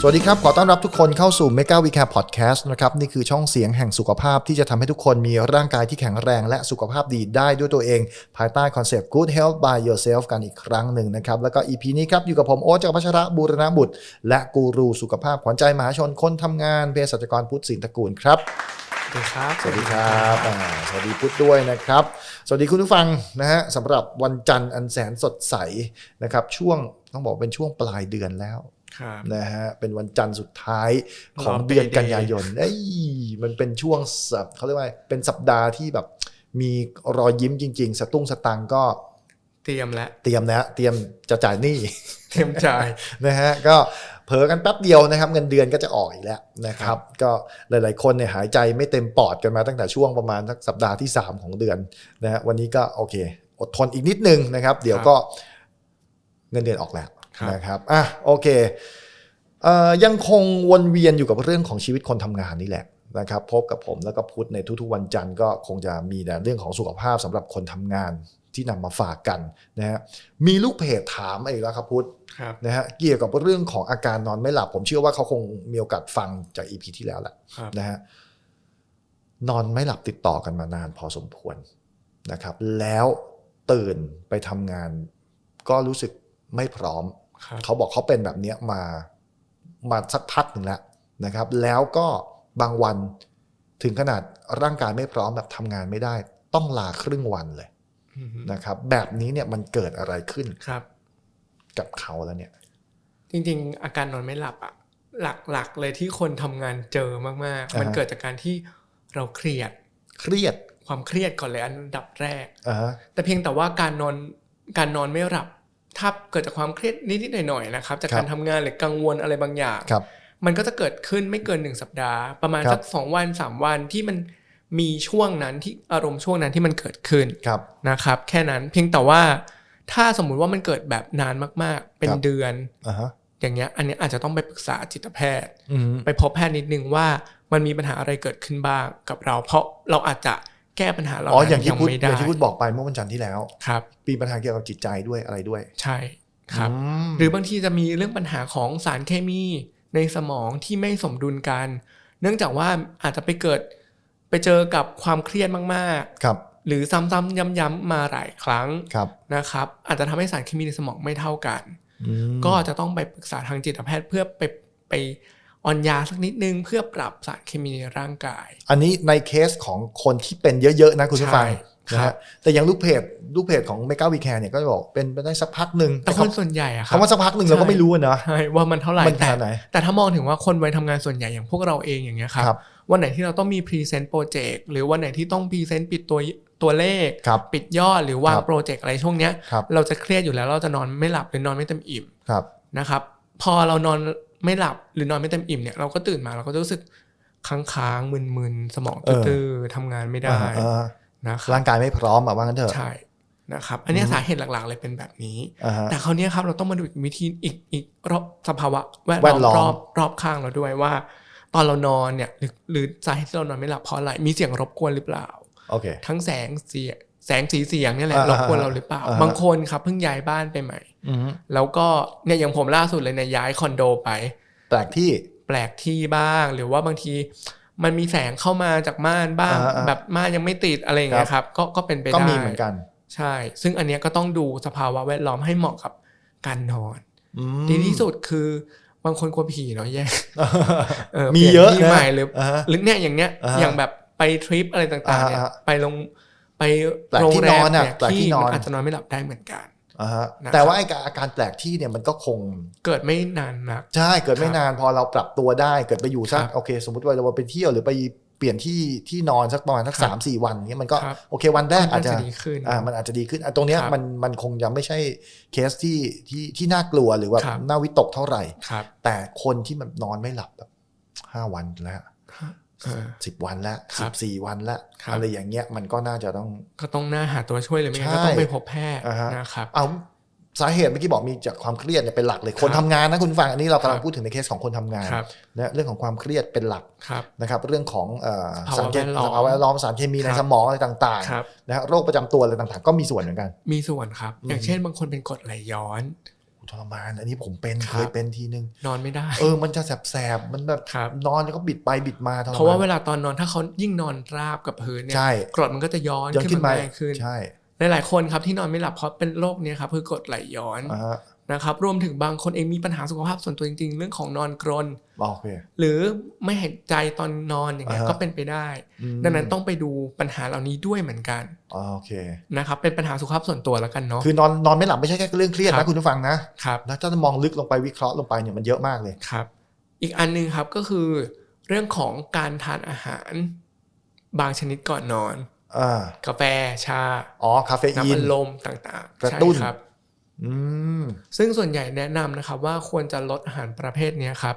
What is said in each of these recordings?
สวัสดีครับ ขอต้อนรับทุกคนเข้าสู่ Mega We Care Podcast นะครับ นี่คือช่องเสียงแห่งสุขภาพที่จะทำให้ทุกคนมีร่างกายที่แข็งแรงและสุขภาพดีได้ด้วยตัวเอง ภายใต้คอนเซปต์ Good Health by Yourself กันอีกครั้งหนึ่งนะครับ แล้วก็ EP นี้ครับ อยู่กับผมโอ๊ตจากรพัชระบูรณบุตร และกูรูสุขภาพขวัญใจมหาชนคนทำงานเภสัชกรพุทธศิลตระกูลครับสวัสดีครับ สวัสดีครับอ่าสวัสดีพุทธด้วยนะครับ สวัสดีคุณผู้ฟังนะฮะสำหรับวันจันทร์อันแสนสดใสนะครับ ช่วงต้องบอกเป็นช่วงปลายเดือนแล้วครับ นะฮะเป็นวันจันทร์สุดท้ายของรอเดือน Payday กันยายนเอ้ยมันเป็นช่วงสัปเขาเรียกว่าเป็นสัปดาห์ที่แบบ มีรอยยิ้มจริง ๆ สตุ้งสตังค์ก็เตรียมแล้วเตรียมนะเตรียมจะจ่ายหนี้เตรียมจ่ายนะฮะก็เผลอกันแป๊บเดียวนะครับ เงินเดือนก็จะออกอีกแล้วนะครับ ก็หลาย ๆ คนเนี่ยหายใจไม่เต็มปอดกันมาตั้งแต่ช่วงประมาณสักสัปดาห์ที่ 3 ของเดือนนะฮะวันนี้ก็โอเค อดทนอีกนิดนึงนะครับ เดี๋ยวก็เงินเดือนออกแล้วครับ นะครับอะโอเคเอ่อยังคงวนเวียนอยู่กับเรื่องของชีวิตคนทำงานนี่แหละนะครับพบกับผมแล้วก็พุทธในทุกๆวันจันทร์ก็คงจะมีแต่เรื่องของสุขภาพสำหรับคนทำงานที่นำมาฝากกันนะฮะมีลูกเพจถามมาอีกแล้วครับพุทธครับนะฮะเกี่ยวกับเรื่องของอาการนอนไม่หลับ ผมเชื่อว่าเขาคงมีโอกาสฟังจากอีพีที่แล้วแหละครับนะฮะนอนไม่หลับติดต่อกันมานานพอสมควรนะครับ แล้วตื่นไปทำงานก็รู้สึกไม่พร้อมครับ เขาบอกเขาเป็นแบบเนี้ยมามาสักพักหนึ่งแล้วนะครับ แล้วก็บางวันถึงขนาดร่างกายไม่พร้อมแบบทำงานไม่ได้ ต้องลาครึ่งวันเลยอืมนะครับ แบบนี้เนี่ยมันเกิดอะไรขึ้นครับ กับเขาแล้วเนี่ย จริง ๆ อาการนอนไม่หลับอะหลักๆเลยที่คนทำงานเจอมากๆอ่าฮะมันเกิดจากการที่เราเครียด เครียดความเครียดก่อนเลยอันดับแรกอ่าฮะแต่เพียงแต่ว่าการนอนการนอนไม่หลับ ถ้าเกิดจากความเครียดนิดๆหน่อยๆนะครับ จากการทำงานหรือกังวลอะไรบางอย่างครับมันก็จะเกิดขึ้นไม่เกินหนึ่งสัปดาห์ ประมาณครับสักสองวันสามวันที่มันมีช่วงนั้นที่อารมณ์ช่วงนั้นที่มันเกิดขึ้นครับนะครับ แค่นั้นเพียงแต่ว่าถ้าสมมุติว่ามันเกิดแบบนานมากๆ เป็นครับเดือนอ่าฮะอย่างเงี้ยอันเนี้ยอาจจะต้องไปปรึกษาจิตแพทย์อืมไปพบแพทย์นิดนึงว่ามันมีปัญหาอะไรเกิดขึ้นบ้างกับเรา เพราะเราอาจจะ แก้ปัญหาเราอ๋ออย่างที่ยังพูดไม่อได้ย่างที่พูดบอกไปเมื่อวันจันทร์ที่แล้วครับมีปัญหาเกี่ยวกับจิตใจด้วยอะไรด้วย ใช่ครับอืมหรือบางทีจะมีเรื่องปัญหาของสารเคมีในสมองที่ไม่สมดุลกัน เนื่องจากว่าอาจจะไปเกิดไปเจอกับความเครียดมากๆครับ หรือซ้ำๆย้ำๆมาหลายครั้งครับนะครับ อาจจะทำให้สารเคมีในสมองไม่เท่ากันอืมก็จะต้องไปปรึกษาทางจิตแพทย์เพื่อไปไป ออนยาสักนิดนึงเพื่อปรับสารเคมีในร่างกาย อันนี้ในเคสของคนที่เป็นเยอะ ๆ นะคุณผู้ฟังใช่นะครัฮะบแต่อย่างลูกเพจลูกเพจของเมกาวีแคร์เนี่ยก็บอกเป็นไปได้สักพักหนึ่งแต่คนส่วนใหญ่อะครัคำว่าสักพักหนึ่งเราก็ไม่รู้อะเนาะใช่ว่ามันเท่าไหร่มันขแต่นาดไหนแต่ถ้ามองถึงว่าคนวัยทำงานส่วนใหญ่อย่างพวกเราเองอย่างเงี้ยครับครับวันไหนที่เราต้องมีพรีเซนต์โปรเจกต์หรือวันไหนที่ต้องพรีเซนต์ปิดตัวตัวเลขครับปิดยอดหรือวางครับโปรเจกต์อะไรช่วงเนี้ยครับเราจะเครียดอยู่แล้วเราจะนอนไม่หลับหรือนอนไม่เต็มอิ่มครับนะครับ พอเรานอน ไม่หลับหรือนอนไม่เต็มอิ่มเนี่ยเราก็ตื่นมาเราก็จะรู้สึกค้างๆมึนๆสมองตื้อๆทำงานไม่ได้อ่าอ่านะครับร่างกายไม่พร้อมอะว่างั้นเถอะใช่นะครับอันเนี้ยสาเหตุหลักๆเลยเป็นแบบนี้อ่าฮะแต่คราวเนี้ยครับเราต้องมาดูอีกวิธีอีกอีกรอบสภาวะแวดแวดล้ล้ออมมรอบรอบข้างเราด้วยว่า ตอนเรานอนเนี่ยหรือหรือสาเหตุที่เรานอนไม่หลับเพราะอะไรมีเสียงรบกวนหรือเปล่าโอเคทั้งแสงเสียง แสงสีเสียงเนี่ยแหละอ่ารบกวนเราหรือเปล่าอ่าฮะบางคนครับเพิ่งย้ายบ้านไปใหม่อืมแล้วก็เนี่ยอย่างผมล่าสุดเลยเนี่ยย้ายคอนโดไป แปลกที่แปลกที่บ้างหรือว่าบางที มันมีแสงเข้ามาจากม่านบ้างอ่าอ่าแบบม่านยังไม่ติดอะไรอย่างเงี้ยครับ ก็ก็เป็นไปได้ก็มีเหมือนกัน ใช่ ซึ่งอันเนี้ยก็ต้องดูสภาวะแวดล้อมให้เหมาะกับการนอนอืมดีที่สุดคือบางคนกลัวผีเนาะแย่เออมีปลี่นเยอะที่นะใหม่หรืออ่าฮะหรือเนี่ยอย่างเนี้ยอ่าฮะอย่างแบบไปทริปอะไรต่างๆเนี่ยอ่าฮะไปลง ไปแปลกโรงที่แรนอมนอะเนี่ยแปลกที่ที่นอนมันอาจจะนอนไม่หลับได้เหมือนกันอ่าฮะนะครับแต่ว่าไอ้อาการแปลกที่เนี่ยมันก็คงเกิดไม่นานนักใช่เกิดไม่ครับนานพอเราปรับตัวได้เกิดไปอยู่สักครับโอเค สมมติว่าเราไปเที่ยวหรือไปเปลี่ยนที่ที่นอนสักประมาณสักครับสามสี่วันเนี้ยมันก็ครับโอเควันแรกอาจจะมันจะดีขึ้นอ่ามันอาจจะดีขึ้นอะตรงเนี้ยครับมันมันคงยังไม่ใช่เคสที่ที่ที่น่ากลัวหรือว่าครับน่าวิตกเท่าไหร่ครับแต่คนที่มันนอนไม่หลับแบบห้าวันแล้วเออ สิบวันแล้วครัสิบบสี่วันแล้วครับอะไรอย่างเงี้ยมันก็น่าจะต้อง ก็ต้องน่าหาตัวช่วยเลยไม่งั้นใช่ก็ต้องไปพบแพทย์อ่าฮะนะครับเอาสาเหตุเมื่อกี้บอกมีจากความเครียดเนี่ยเป็นหลักเลยคนครับทำงานนะคุณฟังอันนี้เรากำลัคงรับพูดถึงในเคสของคนทำงานครับนะเรื่องของความเครียดเป็นหลักครับนะครับเรื่องของเอ่อภาวะสารเคมีแวดล้อมภาวะแวดล้อมสารเคมีในครับสมองอะไรต่างครับๆนะฮะโรคประจำตัวอะไรต่างๆ ก็มีส่วนเหมือนกัน มีส่วนครับ อย่างเช่นบางคนเป็นกรดไหลย้อน ทรมาน อันนี้ผมเป็นครับเคยเป็นทีนึง นอนไม่ได้ เออมันจะแสบๆมันแบบครับนอนแล้วก็บิดไปบิดมาทรมนเพราะว่าเวลาตอนนอนถ้าเขายิ่งนอนราบกับพื้นเนี่ยใช่กรดมันก็จะย้อนย้อนขึ้ขึ้นนมามาแรงขึ้นใช่หลายๆคนครับที่นอนไม่หลับเพราะเป็นโรคเนี้ยครับคือกรดไหลย้อนอ่าฮะ นะครับรวมถึงบางคนเองมีปัญหาสุขภาพส่วนตัวจริง ๆ เรื่องของนอนกรนโอเคหรือไม่หายใจตอนนอนอย่างเงี้ยอ่าฮะก็เป็นไปได้ อืม ดังนั้นต้องไปดูปัญหาเหล่านี้ด้วยเหมือนกันอ่าโอเค นะครับเป็นปัญหาสุขภาพส่วนตัวแล้วกันเนาะ คือนอนนอนไม่หลับไม่ใช่แค่เรื่องเครียดครันะบ คุณผู้ฟังนะ ครับแล้วถ้ามองลึกลงไปวิเคราะห์ลงไปเนี่ยมันเยอะมากเลย ครับ อีกอันหนึงครับก็คือ เรื่องของการทานอาหาร บางชนิดก่อนนอน อ่ากาแฟชา อ๋อ คาเฟอีน้ำนอัดลมต่างๆกระตุ้น ใช่ครับอืม ซึ่งส่วนใหญ่แนะนำนะครับว่าควรจะลดอาหารประเภทเนี้ยครับ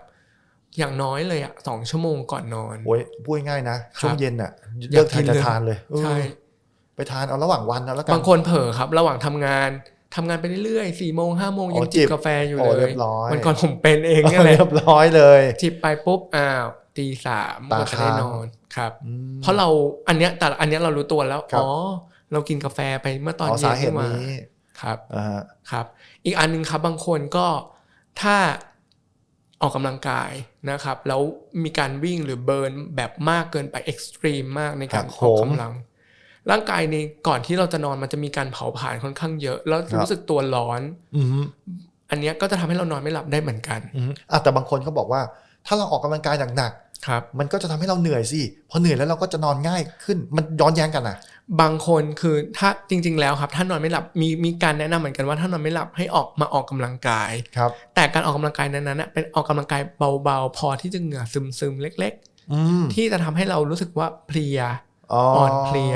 อย่างน้อยเลยอะสองชั่วโมงก่อนนอนโอ้ยพูดง่ายๆนะ ช่วงเย็นอะอเลิยากกกิทานนจะเลยทานเลยเออใช่ไปทานเอาระหว่างวันเอาแล้วกันบางคนเผลอครับ ระหว่างทำงานทำงานไปเรื่อยๆสี่โมงห้าโมงอ๋อยังจิจิบบกาแฟอยู่โอ้เลเรียยบร้อยวันก่อนผมเป็นเองเนี่ยแหละเรียบร้อยเลย จิบไปปุ๊บอ้าวตีสามตาก็จะได้ค้างนอนครับอืมเพราะเราอันเนี้ยแต่อันเนี้ยเรารู้ตัวแล้วครับอ๋อเรากินกาแฟไปเมื่อตอนอ๋อเย็สานเหขึ้ตุนมานี้ ครับอ่าฮะครับ อีกอันหนึงครับบางคนก็ถ้าออกกำลังกายนะครับ แล้วมีการวิ่งหรือเบิร์นแบบมากเกินไปเอ็กซ์ตรีมมากในการหักโหออกมกำลัง ร่างกายในก่อนที่เราจะนอนมันจะมีการเผาผลาญค่อนข้างเยอะ แล้วครับรู้สึกตัวร้อนอืมอันเนี้ยก็จะทำให้เรานอนไม่หลับได้เหมือนกันอืมอะแต่บางคนเขาบอกว่า ถ้าเราออกกำลังกายหนัก ครับๆมันก็จะทำให้เราเหนื่อยสิพอเหนื่อยแล้วเราก็จะนอนง่ายขึ้นมันย้อนแย้งกันนะบางคนคือถ้าจริง ๆ แล้วครับ ถ้านอนไม่หลับมีมีการแนะนำเหมือนกันว่าถ้านอนไม่หลับให้ออกมาออกกำลังกายครับ แต่การออกกำลังกายนั้นๆน่ะเป็นออกกำลังกายเบาๆ พอที่จะเหงื่อซึมๆเล็กอืมๆที่จะทำให้เรารู้สึกว่าเพลียอ๋ออ่อนเพลีย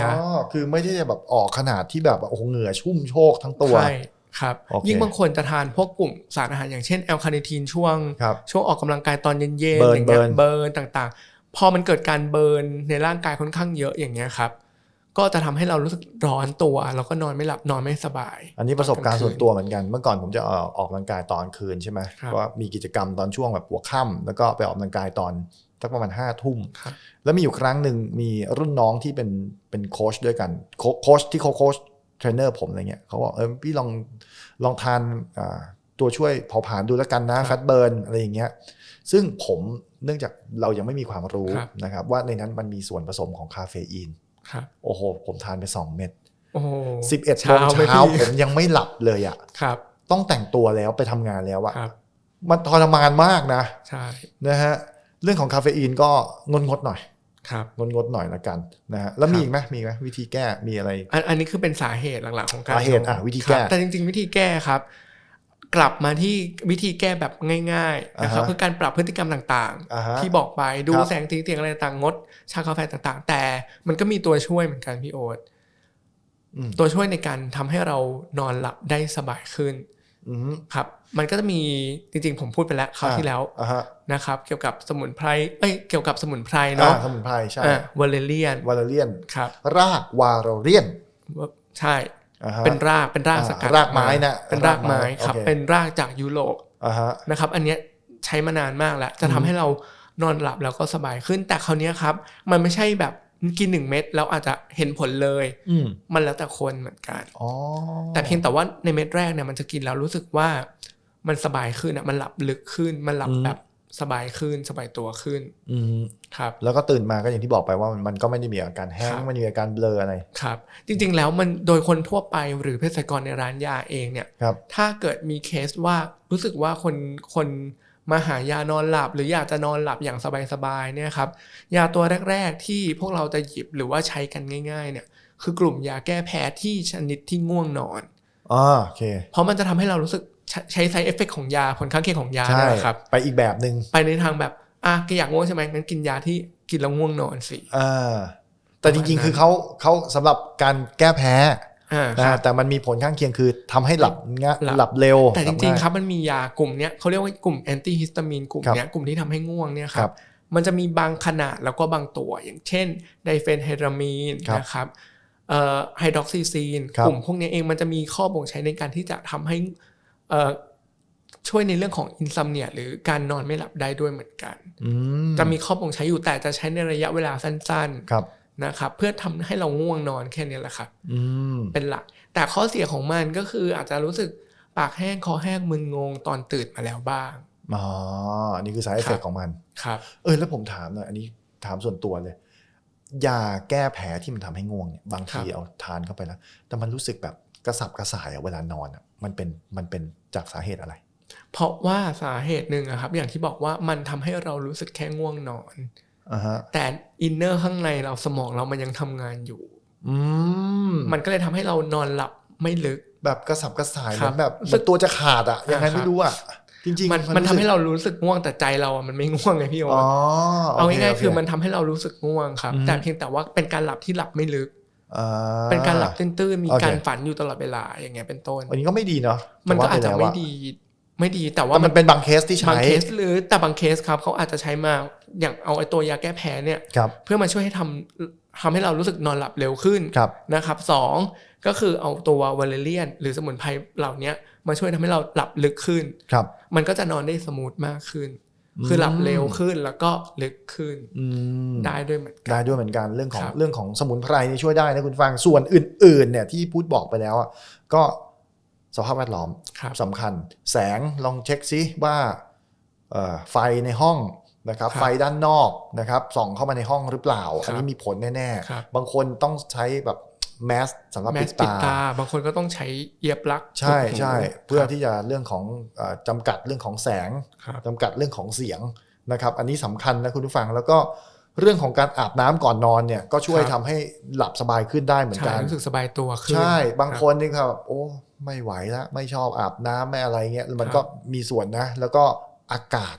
คือไม่ได้แบบออกขนาดที่แบบโอ้โหเหงื่อชุ่มโชกทั้งตัวใช่ ครับโอเคยิ่งบางคนจะทานพวกกลุ่มสารอาหารอย่างเช่นแอลคาเนทีนช่วงครับช่วงออกกำลังกายตอนเย็นๆเบิร์นอย่างเงี้ยเบิร์นเบิร์นต่างๆ พอมันเกิดการเบิร์นในร่างกายค่อนข้างเยอะอย่างเงี้ยครับก็จะทำให้เรารู้สึกร้อนตัว แล้วก็นอนไม่หลับนอนไม่สบาย อันนี้ประสบการณ์กลางคืนส่วนตัวเหมือนกัน เมื่อก่อนผมจะเอ่อออกกำลังกายตอนคืนใช่ไหมครับก็มีกิจกรรมตอนช่วงแบบหัวค่ำแล้วก็ไปออกกำลังกายตอนสักประมาณห้าทุ่มครับแล้วมีอยู่ครั้งหนึ่งมีรุ่นน้องที่เป็นเป็นโค้ชด้วยกันโค้โค้ชที่เขาโค้ชเท รนเนอร์ผมอะไรเงี้ยเขาบอกเออพี่ลองลองทานอ่าตัวช่วยเผาผลาญดูแล้วกันนะแฟตเบิร์นอะไรอย่างเงี้ยซึ่งผมเนื่องจากเรายังไม่มีความรู้ครับนะครับ ว่าในนั้นมันมีส่วนผสมของคาเฟอีนครับโอ้โห ผมทานไป2เม็ดโอ้โห11โมงไหมเช้าพี่ผมยังไม่หลับเลยอะครับต้องแต่งตัวแล้วไปทำงานแล้วอะครับมันทรมานมากนะใช่นะฮะเรื่องของคาเฟอีนก็งดงดๆหน่อย ครับงดงดๆหน่อยละกันนะฮะแล้วมีอีกไหมมีอีกไหมวิธีแก้มีอะไรอันอันนี้คือเป็นสาเหตุหลักๆของการสาเหตุนนอะวิธีครับแก้แต่จริง ๆ วิธีแก้ครับ กลับมาที่วิธีแก้แบบง่ายๆนะครับอ่าฮะคือการปรับพฤติกรรมต่างอ่าฮะๆที่บอกไปดูครับแสงสีเสียงอะไรต่างๆงด ชากาแฟต่างๆ แต่มันก็มีตัวช่วยเหมือนกันพี่โอ๊ตอืมตัวช่วยในการทำให้เรานอนหลับได้สบายขึ้นอืม ครับ มันก็จะมีจริงๆ ผมพูดไปแล้วคราวที่แล้วอ่าฮะนะครับ เกี่ยวกับสมุนไพรเอ้ยเกี่ยวกับสมุนไพรอ่าเนาะสมุนไพรใช่อ่าวาเลเรียนวาเลเรียนครับ รากวาโรเรียนใช่อ่าฮะเป็นรากเป็นรากอ่าสกัดรากไม้นะเป็นรากไม้รากไม้ครับโอเคเป็นรากจากยุโรปอ่าฮะนะครับ อันเนี้ยใช้มานานมากแล้ว จะอืทำมให้เรานอนหลับแล้วก็สบายขึ้นแต่คราวเนี้ยครับ มันไม่ใช่แบบ กินหนึ่งเม็ดแล้วอาจจะเห็นผลเลยอืมมันแล้วแต่คนเหมือนกันอ๋อแต่เพียงแต่ว่าในเม็ดแรกเนี่ยมันจะกินแล้วรู้สึกว่ามันสบายขึ้นอะมันหลับลึกขึ้น มันหลับแบบสบายขึ้นสบายตัวขึ้น อืมครับ แล้วก็ตื่นมาก็อย่างที่บอกไปว่ามันมันก็ไม่ได้มีอาการแห้งครับไม่ได้มีอาการเบลออะไรครับ จริงๆแล้วมันโดยคนทั่วไปหรือเภสัชกรในร้านยาเองเนี่ยครับถ้าเกิดมีเคสว่ารู้สึกว่าคนคน มาหายานอนหลับ หรืออยากจะนอนหลับอย่างสบายๆเนี่ยครับยาตัวแรก ๆ ที่พวกเราจะหยิบหรือว่าใช้กันง่าย ๆ เนี่ยคือกลุ่มยาแก้แพ้ที่ชนิดที่ง่วงนอนอ่าโอเคเพเพราะมันจะทำให้เรารู้สึกใช้ใช้ไซเอฟเฟกของยาผลข้างเคียงของยาใช่เนี่ยแหละครับไปอีกแบบหนึ่งไปในทางแบบอะแกอยากง่วงใช่ไหมงั้นกินยาที่กินแล้วง่วงนอนสิอ่าแต่จริงประมาณนั้นๆคือเขาเขาสำหรับการแก้แพ้อ่าคนะรับ แต่มันมีผลข้างเคียงคือทำให้หลับง่ะหลับหลับเร็ว แต่จหลัริงง่ายๆครับมันมียากลุ่มเนี้ยเขาเรียกว่ากลุ่มแอนตี้ฮิสตามีนกลุ่มครับเนี้ยกลุ่มที่ทำให้ง่วงเนี่ยคครัรับบมันจะมีบางขนาดแล้วก็บางตัว อย่างเช่นไดเฟนไฮดรามีนครับนะครับเอ่อไฮดรอกซิซีนครับกลุ่มพวกนี้เองมันจะมีข้อบ่งใช้ในการที่จะทำให้เอ่อช่วยในเรื่องของอินซัมเนียหรือการนอนไม่หลับได้ด้วยเหมือนกันอืมจะมีข้อบ่งใช้อยู่แต่จะใช้ในระยะเวลาสั้นครับๆ นะครับเพื่อทำให้เราง่วงนอนแค่นี้แหละครับอืมเป็นหลัก แต่ข้อเสียของมันก็คืออาจจะรู้สึกปากแห้งคอแห้งมึนงงตอนตื่นมาแล้วบ้างอ๋ออันนี้คือสายเอฟเฟกของมันครับ เออแล้วผมถามหน่อยอันนี้ถามส่วนตัวเลยยาแก้แพ้ที่มันทำให้ง่วงเนี่ยบางทีครับเอาทานเข้าไปแล้ว แต่มันรู้สึกแบบกระสับกระส่ายอะเวลานอนอะมันเป็นมันเป็นจากสาเหตุอะไร เพราะว่าสาเหตุหนึ่งอะครับ อย่างที่บอกว่ามันทำให้เรารู้สึกแค่ง่วงนอนอ่าฮะ แต่อินเนอร์ข้างในเราสมองเรามันยังทำงานอยู่อืมมันก็เลยทำให้เรานอนหลับไม่ลึก แบบกระสับกระส่ายคเหรัมืบอนแบบรู้เหสึมือกนตัวจะขาดอะยังไงอ่าครับไม่รู้อะจริงๆมันมันทำให้สึกเรารู้สึกง่วงแต่ใจเราอะมันไม่ง่วงไงพี่โอ๊อ๋อตเอาโง่ายโๆคือมันทำให้เรารู้สึกง่วงครับอืมแต่เพียงแต่ว่าเป็นการหลับที่หลับไม่ลึกอ่าเป็นการหลับตื้นๆมีโอเคการฝันอยู่ตลอดเวลาอย่างเงี้ยเป็นต้นอันนี้ก็ไม่ดีเนาะมันก็อาจจะแต่ว่ไม่ปแล้วดี ไม่ดีแต่ว่าแต่มันเป็นบางเคสที่บางใช้เคสหรือแต่บางเคสครับเขาอาจจะใช้มาอย่างเอาไอ้ตัวยาแก้แพ้เนี่ยครับเพื่อมาช่วยให้ทำทำให้เรารู้สึกนอนหลับเร็วขึ้นครับนะครับสองก็คือเอาตัววาเลเรียน หรือสมุนไพรเหล่าเนี้ยมาช่วยทำให้เราหลับลึกขึ้นครับมันก็จะนอนได้สมูทมากขึ้นอืมคือหลับเร็วขึ้นแล้วก็ลึกขึ้นอืมได้ด้วยเหมือนกันได้ด้วยเหมือนกันเรื่องของครับเรื่องของสมุนไพรนี่ช่วยได้นะคุณฟังส่วนอื่นๆเนี่ยที่พูดบอกไปแล้วอะก็ สภาพแวดล้อมครับสำคัญ แสงลองเช็คซิว่าเอ่อไฟในห้องนะครับครับไฟด้านนอกนะครับส่องเข้ามาในห้องหรือเปล่าครับอันนี้มีผลแน่ครับๆบางคนต้องใช้แบบแมสสำหรับแมปิสดปิดตาตา บางคนก็ต้องใช้เอียบปลั๊กใช่ปิดหูใช่เพื่อครับที่จะเรื่องของเอ่อจำกัดเรื่องของแสงครับจำกัดเรื่องของเสียงนะครับ อันนี้สำคัญนะคุณผู้ฟังแล้วก็เรื่องของการอาบน้ำก่อนนอนเนี่ยก็ช่วยครับทำให้หลับสบายขึ้นได้เหมือนใช่กันรู้สึกสบายตัวขึ้นใช่ บางรับคนนี่ครับโอ้ไม่ไหวแล้วไม่ชอบอาบน้ำไม่อะไรเงี้ยมันครับก็มีส่วนนะ แล้วก็อากาศ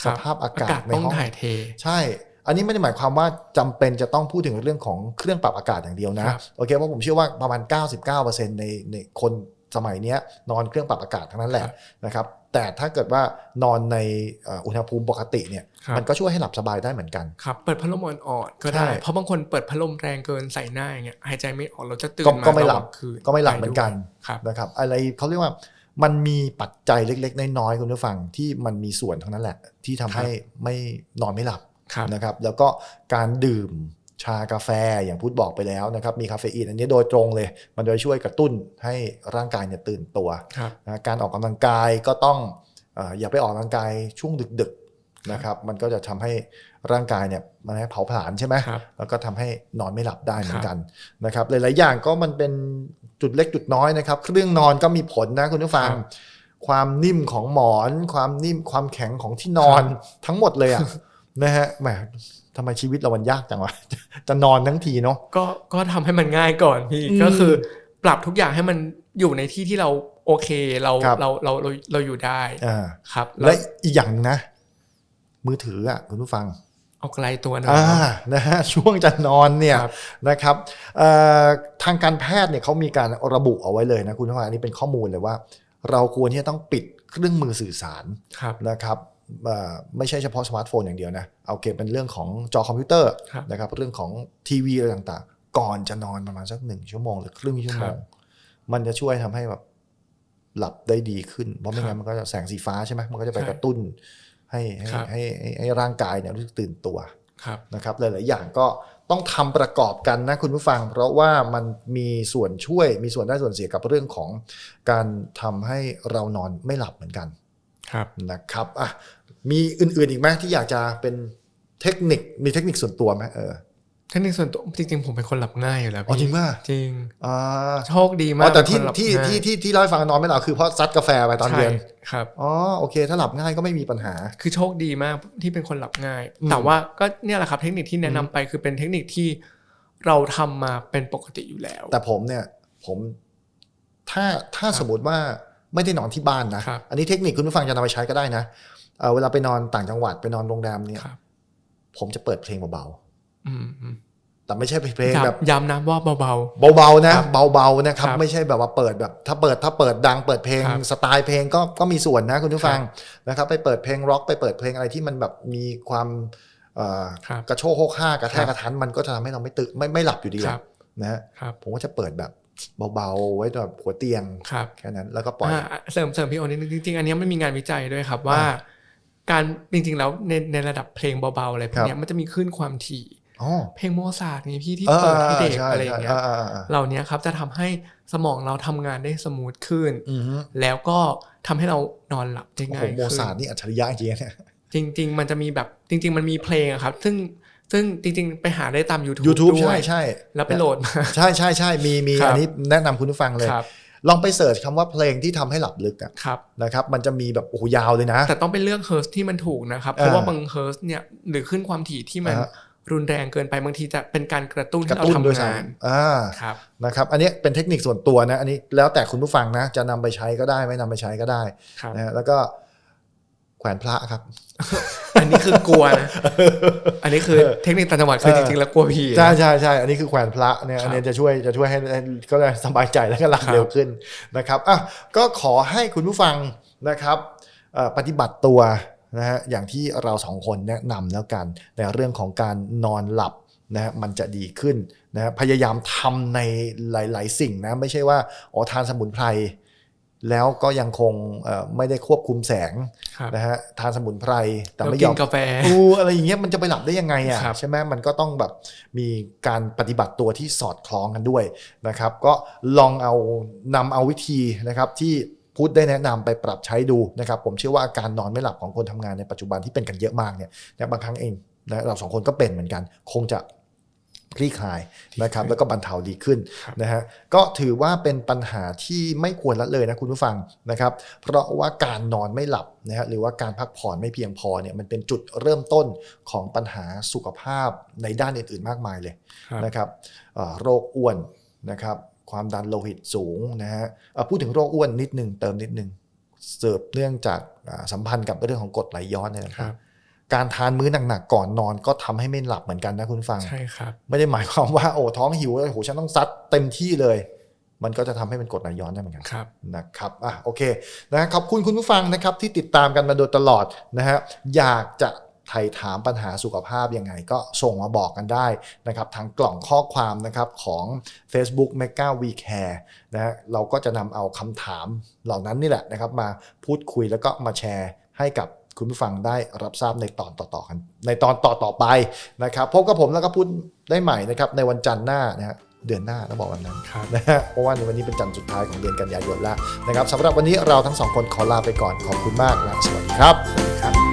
คสรับภาพอากาศในต้องห้องถ่ายเท ใช่ อันนี้ไม่ได้หมายความว่าจำเป็นจะต้องพูดถึงเรื่องของเครื่องปรับอากาศอย่างเดียวนะครับโอเคเพราะผมเชื่อว่าประมาณ 99%ในในคนสมัยเนี้ยนอนเครื่องปรับอากาศทั้งนั้นแหละครับนะครับ แต่ถ้าเกิดว่านอนในเอ่ออุณหภูมิปกติเนี่ยครับมันก็ช่วยให้หลับสบายได้เหมือนกันครับเปิดพัดลมอ่อนๆก็ใช่ได้ เพราะบางคนเปิดพัดลมแรงเกินใส่หน้าอย่างเงี้ยหายใจไม่ออกเราจะตื่นก็มาก็ไม่หลับระว่างคืนก็ไม่หลับเหมือนกันครับนะครับอะไรเขาเรียกว่ามันมีปัจจัยเล็ก ๆ น้อยๆคุณผู้ฟังที่มันมีส่วนทั้งนั้นแหละ ที่ทำให้ไม่นอนไม่หลับครับนะครับ แล้วก็การดื่ม ชากาแฟอย่างพูดบอกไปแล้วนะครับมีคาเฟอีนอันนี้โดยตรงเลย มันโดยช่วยกระตุ้นให้ร่างกายเนี่ยตื่นตัวครับนะการออกกำลังกายก็ต้องเอออย่าไปออกกำลังกายช่วงดึกๆนะครับ มันก็จะทำให้ร่างกายเนี่ยมันให้เผาผลาญใช่ไหมครับแล้วก็ทำให้นอนไม่หลับได้เหมือนกันนะครับหลายๆอย่างก็มันเป็นจุดเล็กจุดน้อยนะครับ เครื่องนอนก็มีผลนะคุณผู้ฟังครับความนิ่มของหมอน ความนิ่มความแข็งของที่นอนทั้งหมดเลยอะ นะฮะแหมทำไมชีวิตเรามันยากจังวะ จะนอนทั้งทีเนาะก็ก็ทำให้มันง่ายก่อนพี่อืมก็คือ ปรับทุกอย่างให้มันอยู่ในที่ที่เราโอเคเราครับ เราเราเราเราอยู่ได้อ่าครับและอีกอย่างหนึงนะ มือถืออะคุณผู้ฟัง เอาไกลตัวหน่อยอ่าเนอะนะฮะ ช่วงจะนอนเนี่ยครับ นะครับเอ่อทางการแพทย์เนี่ยเขามีการระบุเอาไว้เลยนะคุณผู้ฟังอันนี้เป็นข้อมูลเลยว่า เราควรที่จะต้องปิดเครื่องมือสื่อสารครับ นะครับเอ่อ ไม่ใช่เฉพาะสมาร์ทโฟนอย่างเดียวนะ เอาเก็บเป็นเรื่องของจอคอมพิวเตอร์ครับนะครับเรื่องของทีวีอะไรต่างๆ ก่อนจะนอนประมาณสักหนึ่งชั่วโมงหรือครึ่งชั่วโมครังบมันจะช่วยทำให้แบบหลับได้ดีขึ้น เพราะไม่ครังั้บนมันก็จะแสงสีฟ้าใช่ไหมมันก็จะไปใช่กระตุ้นให้ให้ครับให้ให้ให้ร่างกายเนี่ยรู้สึกตื่นตัวครับนะครับหลาย ๆ อย่างก็ต้องทำประกอบกันนะคุณผู้ฟัง เพราะว่ามันมีส่วนช่วยมีส่วนได้ส่วนเสียกับเรื่องของการทำให้เรานอนไม่หลับเหมือนกันครับนะครับอะ มีอื่นๆอีกไหมที่อยากจะเป็นเทคนิคมีเทคนิคส่วนตัวไหมเออเทคนิคส่วนตัวจริงๆผมเป็นคนหลับง่ายอยู่แล้วอ๋อจริพี่งป่ะจริงอ่าโชคดีอ๋มาอกแต่ที่เป็นคนหลับที่ง่ายที่ที่ที่เล่าให้ฟังนอนไม่หลับคือเพราะซัดกาแฟไปตอนเย็นใช่ครับอ๋อโอเค ถ้าหลับง่ายก็ไม่มีปัญหา คือโชคดีมากที่เป็นคนหลับง่ายอืมแต่ว่าก็เนี่ยแหละครับเทคนิคที่แนะนำไปคือเป็นเทคนิคที่เราทำมาเป็นปกติอยู่แล้ว แต่ผมเนี่ยผมถ้าถ้าครับสมมติว่าไม่ได้นอนที่บ้านนะครับอันนี้เทคนิคคุณผู้ฟังจะนำไปใช้ก็ได้นะ เอ่อเวลาไปนอนต่างจังหวัดไปนอนโรงแรมเนี่ยครับผมจะเปิดเพลงเบาอืมอืมๆแต่ไม่ใช่เพลงแบบย้ำย้ำนะว่าเบาเบาๆนะครับเบาๆนะครับครับ ไม่ใช่แบบว่าเปิดแบบ ถ้าเปิดถ้าเปิดดังเปิดเพลงครับสไตล์เพลงก็ก็มีส่วนนะคุณผู้ฟังนะครับ ไปเปิดเพลงร็อกไปเปิดเพลงอะไรที่มันแบบมีความเอ่อๆครับกระโชกโฮกห้ากระแทครักบกระทันมันก็จะทำให้เราไม่ตื่นไม่ไม่หลับอยู่ดีคอะรับนะฮะครับผมก็จะเปิดแบบเบาๆ ไว้แบบหัวเตียงครับแค่นั้นแล้วก็ปล่อยอ่าเสริมเสริมพี่โอนิดนึงจริงๆ อันนี้มันมีงานวิจัยด้วยครับว่าอ่า การจริงๆแล้วในในระดับเพลงเบาๆอะไรพวครักบเนี้ยมันจะมีขึ้นความถี่อ๋อเพลงโมซาร์ทไงพี่ที่เออเปิดให้เด็กใช่อะไรอย่างเงี้ยใช่อ่าอ่าอ่าเหล่านี้ครับจะทำให้สมองเราทำงานได้สมูทขึ้นอือฮึแล้วก็ทำให้เรานอนหลับได้โอ้โหง่ายโมขึ้นซาร์ทนี่อัจฉริยะจริงๆเนี่ยจริง ๆ มันจะมีแบบจริง ๆ มันมีเพลงอะครับ ซึ่งซึ่งจริง ๆ ไปหาได้ตาม YouTube, YouTube ด้วใช่ยใช่แล้วไปโหลดมาใช่ใช่ใช่มีมีครับอันนี้แนะนำคุณผู้ฟังเลยครับ ลองไปเสิร์ชคำว่าเพลงที่ทำให้หลับลึกอะครับนะครับ มันจะมีแบบโอ้โหยาวเลยนะ แต่ต้องไปเลือกเฮิร์สที่มันถูกนะครับ เพราะว่าบางเฮิร์สเนี่ยหรือขึ้นความถี่ที่มันอ่าฮะรุนแรงเกินไปบางทีจะเป็นการกระตุ้นกให้ระเราตุ้นด้วยทำงานซ้ำอ่าครับนะครับ อันนี้เป็นเทคนิคส่วนตัวนะ อันนี้แล้วแต่คุณผู้ฟังนะ จะนำไปใช้ก็ได้ไม่นำไปใช้ก็ได้ครับนะฮะแล้วก็แขวนพระครับ อันนี้คือกลัวนะ อันนี้คือเทคนิคต่างจังหวัดคือเอจอริงๆแล้วกลัวผีนะใช่ใช่ใช่อันนี้คือแขวนพระเนี่ยครับอันนี้จะช่วยจะช่วยให้ให้ก็เลยสบายใจแล้วก็หลับครับเร็วขึ้นนะครับอะก็ขอให้คุณผู้ฟังนะครับเอ่อปฏิบัติตัวนะฮะอย่างที่เราสองคนแนะนำแล้วกันในเรื่องของการนอนหลับนะฮะมันจะดีขึ้นนะฮะพยายามทำในหลาย ๆ สิ่งนะไม่ใช่ว่าอ๋อทานสมุนไพร แล้วก็ยังคงเอ่อไม่ได้ควบคุมแสงครับนะฮะทานสมุนไพรแต่แล้วไม่กิยอมนกาแฟอูอะไรอย่างเงี้ยมันจะไปหลับได้ยังไงอะครับใช่ไหมมันก็ต้องแบบมีการปฏิบัติตัวที่สอดคล้องกันด้วยนะครับ ก็ลองเอานำเอาวิธีนะครับที่พูดได้แนะนำไปปรับใช้ดูนะครับ ผมเชื่อว่าอาการนอนไม่หลับของคนทำงานในปัจจุบันที่เป็นกันเยอะมากเนี่ยนะบางครั้งเองนะเราสองคนก็เป็นเหมือนกัน คงจะ คลี่คลายนะครับแล้วก็บรรเทาดีขึ้นครับนะฮะก็ถือว่าเป็นปัญหาที่ไม่ควรละเลยนะคุณผู้ฟังนะครับเพราะว่าการนอนไม่หลับนะฮะหรือว่าการพักผ่อนไม่เพียงพอเนี่ยมันเป็นจุดเริ่มต้นของปัญหาสุขภาพในด้านอื่นๆ มากมายเลยครับนะครับเอ่อโรคอ้วนนะครับความดันโลหิตสูงนะฮะเอ่อพูดถึงโรคอ้วนนิดนึงเติมนิดนึงเสิร์ฟเนื่องจากอ่าสัมพันธ์กับเรื่องของกรดไหลย้อนเนี่ยนะคครัรับบ การทานมื้อหนักๆก่อนนอนก็ทำให้ไม่หลับเหมือนกันนะคุณฟังใช่ครับไม่ได้หมายความว่าโอ้ท้องหิวแล้วโอ้โหฉันต้องซัดเต็มที่เลย มันก็จะทำให้เป็นกรดไหลย้อนได้เหมือนกันครับนะครับอะโอเคนะขอบคุณคุณผู้ฟังนะครับที่ติดตามกันมาโดยตลอดนะฮะอยากจะไถ่ถามปัญหาสุขภาพยังไงก็ส่งมาบอกกันได้นะครับทางกล่องข้อความนะครับของ Facebook m e g a We Care นะฮะเราก็จะนำเอาคำถามเหล่านั้นนี่แหละนะครับมาพูดคุยแล้วก็มาแชร์ให้กับ คุณผู้ฟังได้รับทราบในตอนต่อๆกันในตอนต่อๆไปนะครับพบกับผมแล้วก็พูดได้ใหม่นะครับในวันจันทร์หน้านะฮะเดือนหน้าต้องบอกแบบนั้นครับนะฮะเพราะว่าในวันนี้เป็นจันทร์สุดท้ายของเดือนกันยายนแล้วนะครับสำหรับวันนี้เราทั้งสองคนขอลาไปก่อนขอบคุณมากและสวัสดีครับครับ